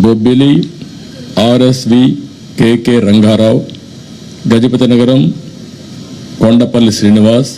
Bobbili RSV KK Rangarao Gajapathinagaram Kondapalli Srinivas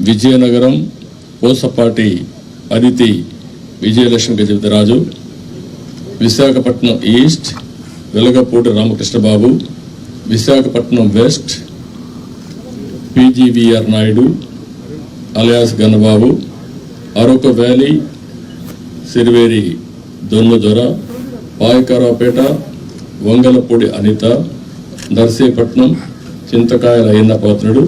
Vizianagaram Pusapati Aditi Vijayalakshmi Gajapathiraju Visakhapatnam east Velagapudi Ramakrishnababu Visakhapatnam west PGVR Naidu alias Gannababu Araku valley Siriveri Donnadora Payakaraopeta Vangalapudi Anitha Narsipatnam Chintakayala Ayyanna Patrudu